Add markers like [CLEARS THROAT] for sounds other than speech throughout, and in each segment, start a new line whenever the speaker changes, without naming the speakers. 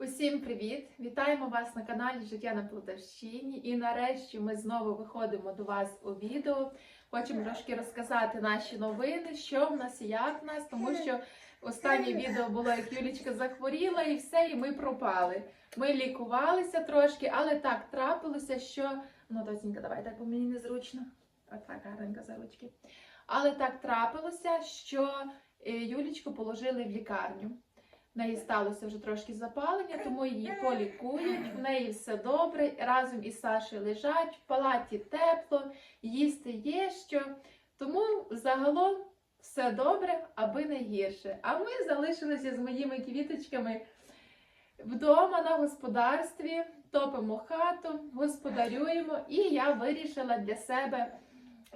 Усім привіт! Вітаємо вас на каналі Життя на Полтавщині. І нарешті ми знову виходимо до вас у відео. Хочемо трошки розказати наші новини, що в нас і як в нас, тому що останнє відео було, як Юлічка захворіла, і все, і ми пропали. Ми лікувалися трошки, але так трапилося, що ну, доцінька, давай так, бо мені незручно. Отак, гарненько за ручки. Але так трапилося, що е, Юлічку положили в лікарню. В неї сталося вже трошки запалення, тому її полікують. В неї все добре. Разом із Сашею лежать, в палаті тепло, їсти є що. Тому загалом все добре, аби не гірше. А ми залишилися з моїми квіточками вдома на господарстві, топимо хату, господарюємо, і я вирішила для себе.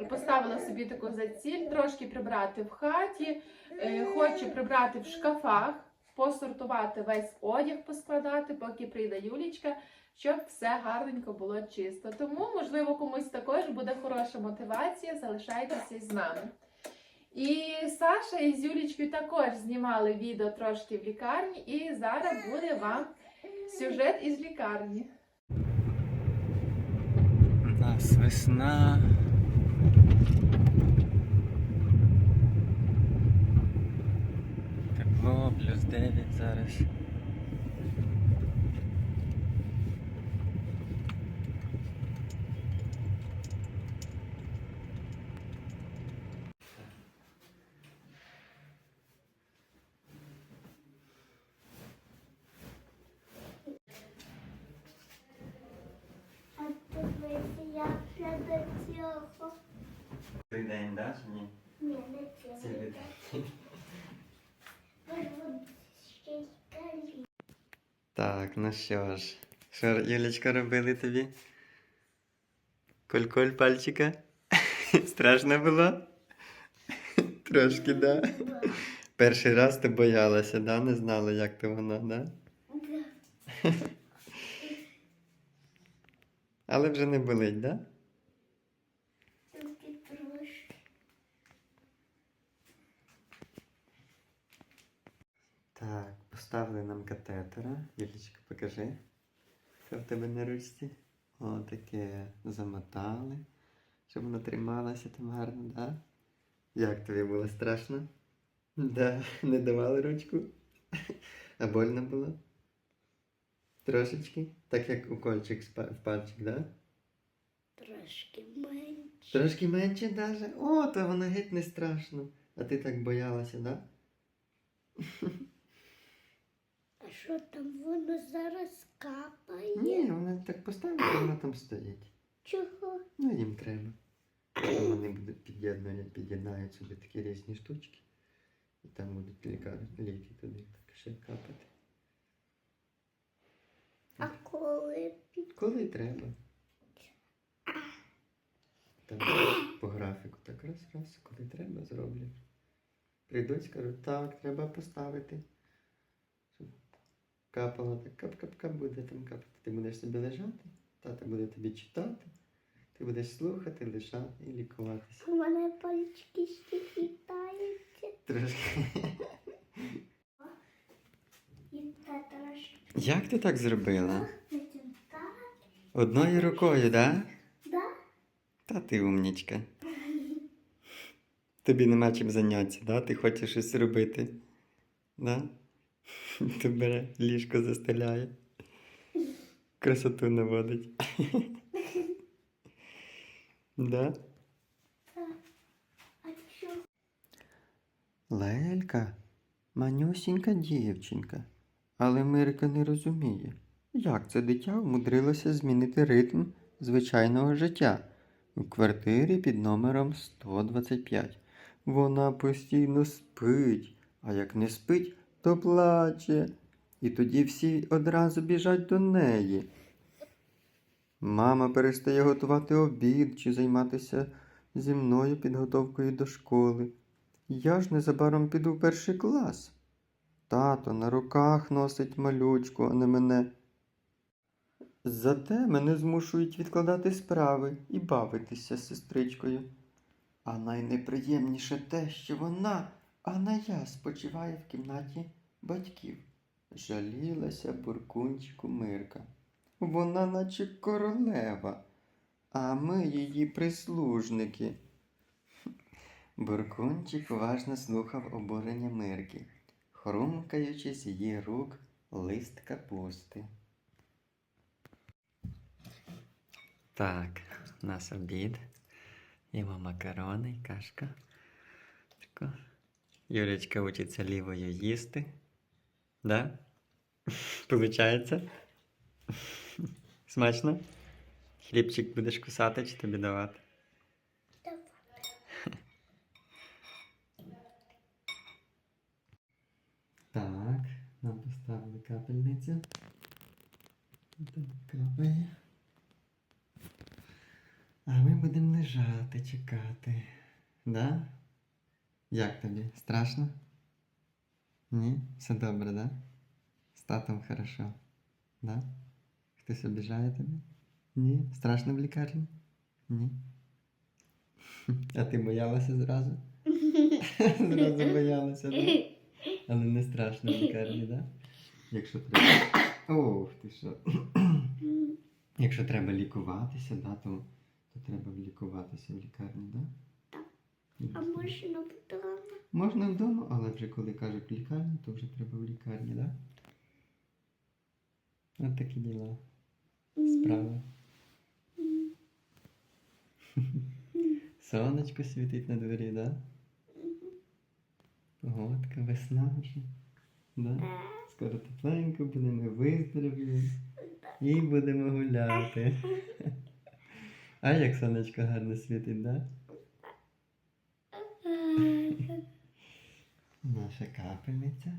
Поставила собі таку за ціль трошки прибрати в хаті, е, хочу прибрати в шкафах, посортувати весь одяг, поскладати, поки прийде Юлічка, щоб все гарненько було чисто. Тому, можливо, комусь також буде хороша мотивація, залишайтеся з нами. І Саша із Юлічкою також знімали відео трошки в лікарні, і зараз буде вам сюжет із лікарні.
У нас весна. Тепло, плюс 9 зараз.
А дивися, я вже до цього.
Цей день, да, чи ні?
Ні, не цілий. Тож от ще й калі.
Так, ну що ж. Що Юлічка робили тобі? Коль-коль пальчика? [LAUGHS] Страшно було? [LAUGHS] Трошки, да? Перший раз ти боялася, да? Не знала, як то воно, да? [LAUGHS] Але вже не болить, да?
Тільки трошки.
Так, поставили нам катетера. Юлічка, покажи. Що в тебе на ручці? О, таке замотали, щоб воно трималося там гарно, да? Як тобі було страшно? Да, не давали ручку? А больно було? Трошечки? Так як укольчик спа- в пальчик, да?
Трошки менше.
Трошки менше даже? О, то воно геть не страшно. А ти так боялася, да?
Що там воно зараз капає?
Ні, вона так поставила, воно там стоїть.
Чого?
Ну, їм треба. Вони будуть під'єднання, під'єднають сюди такі різні штучки. І там будуть лікар, ліки туди так ще капати.
А коли
Коли треба. Там по графіку так раз, раз, коли треба, зроблять. Прийдуть, скажуть, так, треба поставити. Щоб капало, так кап-кап-кап буде там капати. Ти будеш собі лежати, тата буде тобі читати, ти будеш слухати, лежати і лікуватися.
у мене пальчики ще хитаються?
Трошки. Як ти так зробила? Одною рукою, да?
Да?
Та ти умнічка. Тобі нема чим зайнятися, да? Ти хочеш щось робити. Да? [LAUGHS] Ти бере, ліжко застеляє. Красоту наводить. [LAUGHS] Да? Лелька, манюсінька дівчинка. Але Мирка не розуміє, як це дитя вмудрилося змінити ритм звичайного життя у квартирі під номером 125. Вона постійно спить, а як не спить, то плаче. І тоді всі одразу біжать до неї. Мама перестає готувати обід чи займатися зі мною підготовкою до школи. Я ж незабаром піду в перший клас. Тато на руках носить малючку, а не мене. Зате мене змушують відкладати справи і бавитися з сестричкою. А найнеприємніше те, що вона, а не я спочиває в кімнаті батьків. жалілася буркунчику Мирка. Вона наче королева, а ми її прислужники. [LAUGHS] Буркунчик уважно слухав обурення Мирки, хрумкаючи з її рук лист капусти. Так, у нас обід. Їмо макарони кашка. Тако. Юлечка учиться лівою їсти. Да? [LAUGHS] Получається? Смачно? Хлібчик будеш кусати чи тобі давати? Так, нам поставили капельницю. Капає. А ми будемо лежати, чекати. Да? Як тобі? Страшно? Ні? Все добре, да? З татом хорошо. Да? Хтось обіжає тебе? Ні? Страшно в лікарні? Ні. [LAUGHS] А ти боялася зразу? [LAUGHS] Зразу боялася? Да? Але не страшно в лікарні, так? Якщо треба. Ох, ти що. [CLEARS THROAT] Якщо треба лікуватися, да, то, то треба лікуватися в лікарні, так?
А можна вдома?
Можна вдома, але вже коли кажуть лікарні, то вже треба в лікарні, так? От такі діла. Справи. Сонечко світить на дворі, так? Погодка, весна вже. Да? Скоро тепленько буде, ми виздоровіємо і будемо гуляти. [LAUGHS] А як сонечко гарно світить, да? Наша капельниця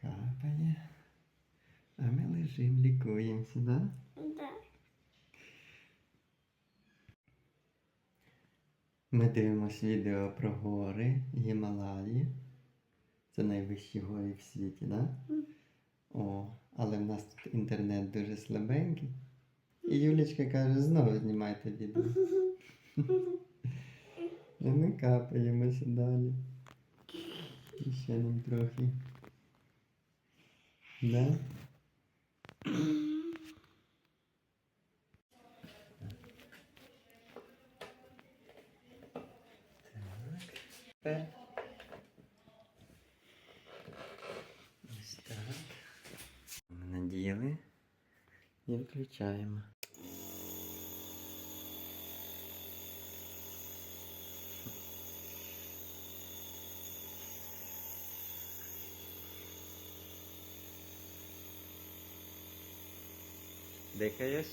капає. А ми лежимо, лікуємося, да?
Да.
Ми дивимося відео про гори Гімалаї. Це найвищі гори в світі, да? О, але в нас тут інтернет дуже слабенький. І Юлічка каже, знову знімайте відео. І ми капаємося далі. І ще нам трохи. Да? Так. Ось так. Ми наділи і включаємо. Дихаєш?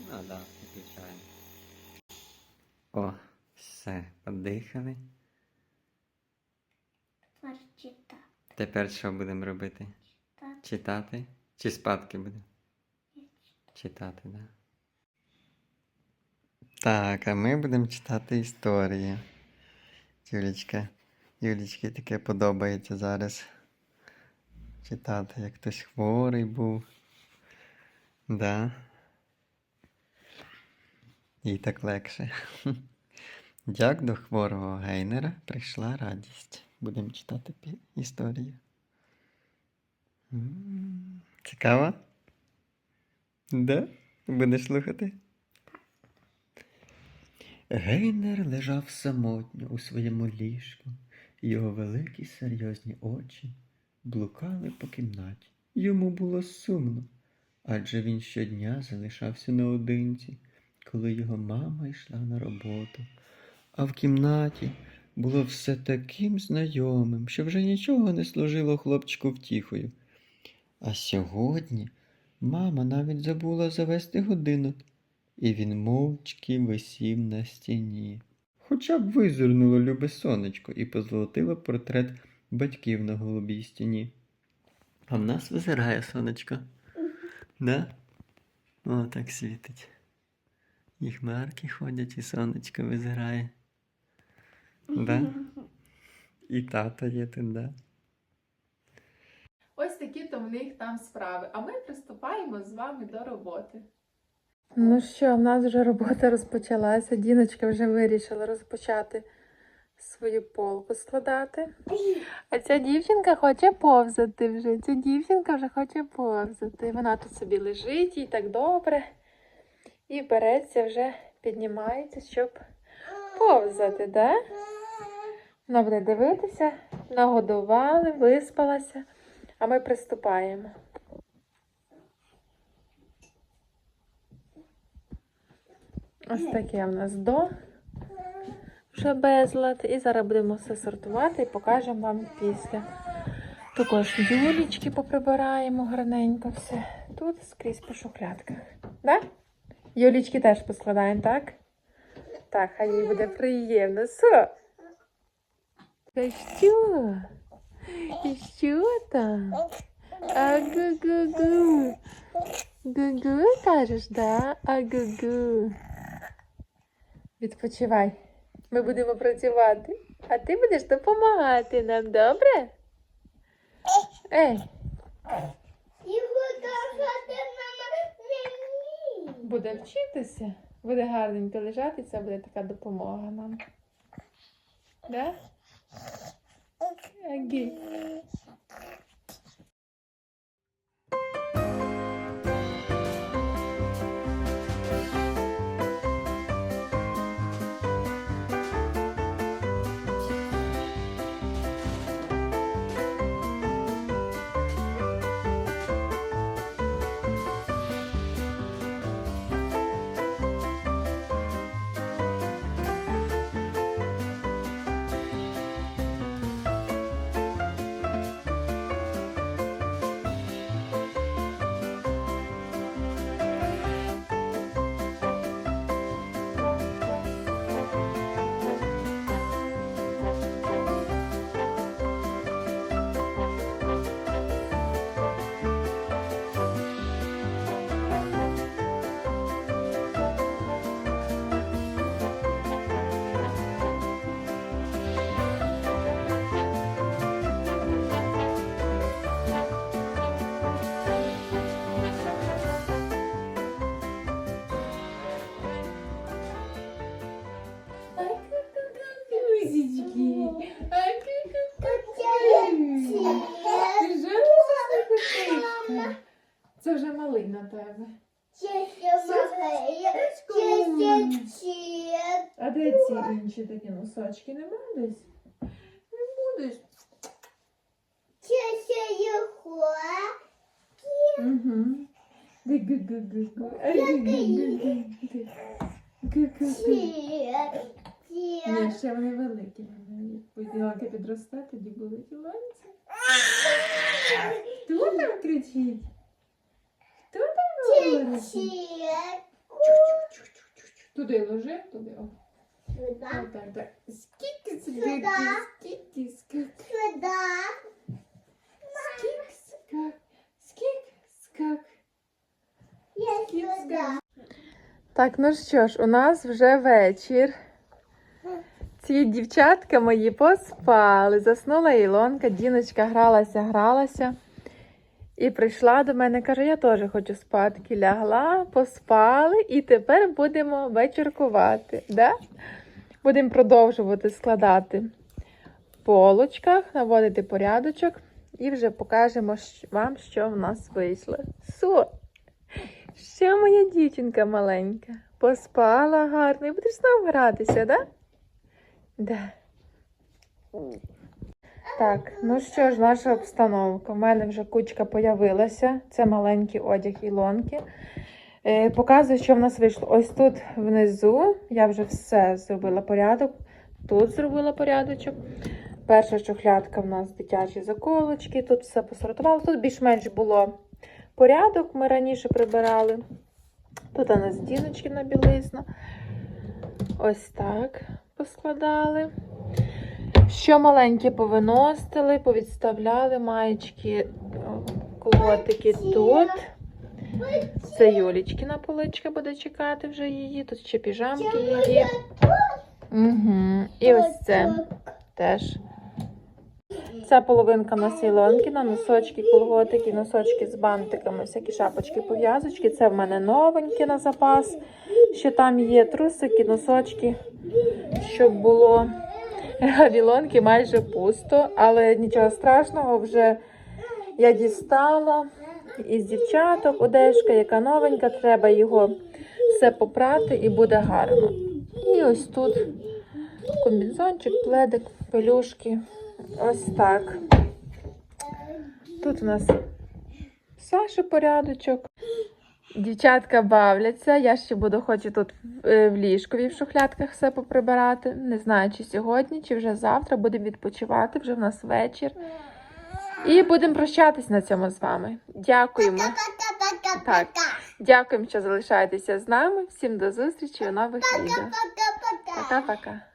Ну да, виключаємо. О, все, подихали.
Тепер читати.
Тепер що будемо робити?
Так.
Читати? Чи спадки будемо? Читати. Да. Так, а ми будемо читати історії. Юлічка. Юлічці таке подобається зараз. Читати, як хтось хворий був. Да. Їй так легше. [LAUGHS] Як до хворого гейнера прийшла радість. Будемо читати історію. Цікаво? Да? Будеш слухати? Гейнер лежав самотньо у своєму ліжку, його великі серйозні очі блукали по кімнаті. Йому було сумно, адже він щодня залишався наодинці, коли його мама йшла на роботу. А в кімнаті було все таким знайомим, що вже нічого не служило хлопчику втіхою. А сьогодні мама навіть забула завести годинник, і він мовчки висів на стіні. Хоча б визирнуло любе сонечко і позолотило портрет батьків на голубій стіні. А в нас визирає сонечко. Да? О, так світить. І хмарки ходять, і сонечко визирає. Да? І тато є тут, да?
Ось такі то в них там справи. А ми приступаємо з вами до роботи. Ну що, в нас вже робота розпочалася. Діночка вже вирішила розпочати свою полку складати. А ця дівчинка хоче повзати вже. Ця дівчинка вже хоче повзати. Вона тут собі лежить, їй так добре. І береться вже, піднімається, щоб повзати, да? Вона буде дивитися, нагодували, виспалася, а ми приступаємо. Ось таке в нас до вже безлад. І зараз будемо все сортувати і покажемо вам після. Також юлічки поприбираємо гарненько все. Тут скрізь по шухлядках. Да? Юлічки теж поскладаємо, так? Так, хай їй буде приємно. Со? Та що? І що там? А гу-гу-гу. Гу-гу кажеш, да? А гу-гу. Відпочивай. Ми будемо працювати, а ти будеш допомагати нам, добре? Ей, буде вчитися, буде гарненько лежати, це буде така допомога нам. Да? Sige. Інші такі носочки? Нема десь? Не будеш. Угу. Ні, ще вони великі. Вони Поділки підросте, тоді будуть ланці. Хто там кричить? Хто там говорить? Туди ложи, туди. О. Так, так, так. Скільки, скільки,
Сюди.
скільки, скільки. Скік, скак, скік, скак. Так, ну що ж, у нас вже вечір. Ці дівчатка мої поспали. Заснула Ілонка, Діночка гралася, гралася. І прийшла до мене, каже, я теж хочу спадки. Лягла, поспали, і тепер будемо вечіркувати. Да? Будемо продовжувати складати в полочках, наводити порядочок і вже покажемо вам, що в нас вийшло. Со! Що моя дівчинка маленька? Поспала гарно і будеш знову гратися, да? Да. Так, ну що ж, наша обстановка. У мене вже кучка появилася. Це маленький одяг Ілонки. Е, показую, що в нас вийшло. Ось тут внизу я вже все зробила порядок. Тут зробила порядочок. Перша шухлядка в нас дитячі заколочки. Тут все посортувала. Тут більш-менш було порядок. Ми раніше прибирали. Тут у нас діночки на білизну. Ось так поскладали. Що маленьке повиносили, повідставляли маєчки, о, колготики тут. Це Юлічкина поличка буде чекати вже її. Тут ще піжамки її. Угу. І ось це теж. Ця половинка на сілонки, на носочки, колготики, носочки з бантиками, всякі шапочки, пов'язочки. Це в мене новенькі на запас. Ще там є трусики, носочки, щоб було. Вілонки майже пусто, але нічого страшного, вже я дістала із дівчаток одежка, яка новенька, треба його все попрати і буде гарно. І ось тут комбінзончик, пледик, пелюшки. Ось так. Тут у нас Саша порядочок. Дівчатка бавляться. Я ще буду хочу тут е, в ліжкові в шухлядках все поприбирати. Не знаю, чи сьогодні, чи вже завтра будемо відпочивати. Вже в нас вечір. І будемо прощатись на цьому з вами. Дякуємо. Так, дякуємо, що залишаєтеся з нами. Всім до зустрічі у нових відео. Пока-пока.